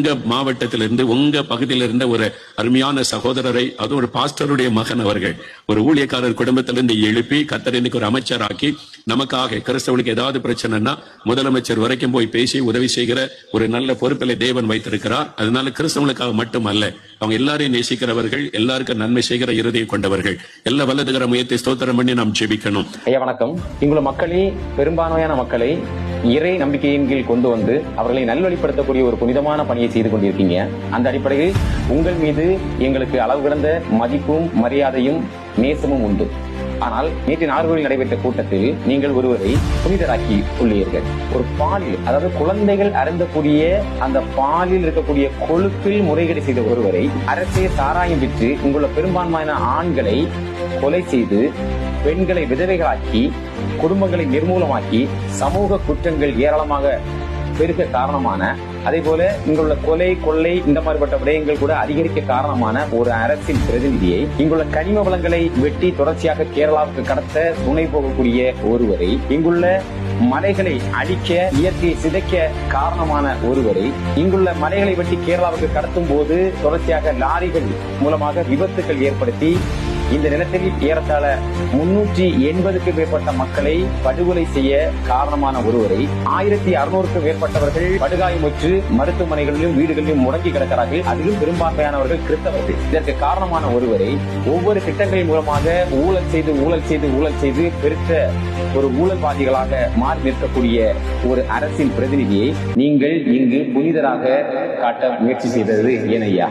உங்க மாவட்டத்திலிருந்து உங்க பகுதியில இருந்த ஒரு அருமையான சகோதரரை அது ஒரு பாஸ்டருடைய மகன் அவர்கள் ஒரு ஊழியக்காரர் குடும்பத்திலிருந்து எழுப்பி கத்தர் ஒரு அமைச்சராக்கி நமக்காக கிறிஸ்தவனுக்கு ஏதாவது பிரச்சனைனா முதலமைச்சர் வரைக்கும் போய் பேசி உதவி செய்கிற ஒரு நல்ல பொறுப்பிலை தேவன் வைத்திருக்கிறார். அதனால கிறிஸ்தவனுக்காக மட்டுமல்ல அவங்க எல்லாரையும் நேசிக்கிறவர்கள் எல்லாருக்கும் நன்மை செய்கிற இறுதியை கொண்டவர்கள். எல்லா வல்லதுகிற முயற்சி ஸ்தோத்திரம் பண்ணி நாம் ஜெபிக்கணும். ஐயா வணக்கம். இங்குள்ள மக்களே பெரும்பான்மையான மக்களை இறை நம்பிக்கையின் கீழ் கொண்டு வந்து அவர்களை நல்வழிப்படுத்தக்கூடிய ஒரு புனிதமான பணியை செய்து கொண்டிருக்கீங்க. அந்த அடிப்படையில் உங்கள் மீது எங்களுக்கு அளவு கிடந்த மதிப்பும் மரியாதையும் நேசமும் உண்டு. ஆனால் நேற்று நார்கோவில் நடைபெற்ற கூட்டத்தில் நீங்கள் ஒருவரை புனிதராக்கி உள்ளீர்கள். ஒரு பாலில் அதாவது குழந்தைகள் அருந்தக்கூடிய அந்த பாலில் இருக்கக்கூடிய கொழுப்பில் முறைகேடு செய்த ஒருவரை அரசே சாராயம் விற்று உங்களுள்ள பெரும்பான்மையான ஆண்களை கொலை செய்து பெண்களை விதவைகளாக்கி குடும்பங்களை நிர்மூலமாக்கி சமூக குற்றங்கள் ஏராளமாக பெருக காரணமான அதே போல இங்குள்ள கொலை கொள்ளை இந்த மாதிரிப்பட்ட விடயங்கள் கூட அதிகரிக்க காரணமான ஒரு அரசின் பிரதிநிதியை இங்குள்ள கனிம வளங்களை வெட்டி தொடர்ச்சியாக கேரளாவுக்கு கடத்த துணை போகக்கூடிய ஒருவரை இங்குள்ள மலைகளை அழிக்க இயற்கையை சிதைக்க காரணமான ஒருவரை இங்குள்ள மலைகளை வெட்டி கேரளாவுக்கு கடத்தும் போது தொடர்ச்சியாக லாரிகள் மூலமாக விபத்துகள் ஏற்படுத்தி இந்த நிலத்தில் ஏறத்தாழ முன்னூற்றி எண்பதுக்கு மேற்பட்ட மக்களை படுகொலை செய்ய காரணமான ஒருவரை ஆயிரத்தி அறுநூறுக்கும் மேற்பட்டவர்கள் படுகாயமுற்று மருத்துவமனைகளிலும் வீடுகளிலும் முடங்கி கிடக்கிறார்கள். அதிலும் பெரும்பான்மையானவர்கள் கிறிஸ்தவர்கள். இதற்கு காரணமான ஒருவரை ஒவ்வொரு திட்டங்களின் மூலமாக ஊழல் செய்து ஊழல் செய்து ஊழல் செய்து பெருத்த ஒரு ஊழல்வாதிகளாக மாறி நிற்கக்கூடிய ஒரு அரசின் பிரதிநிதியை நீங்கள் இங்கு புனிதராக காட்ட முயற்சி செய்தது ஏனையா?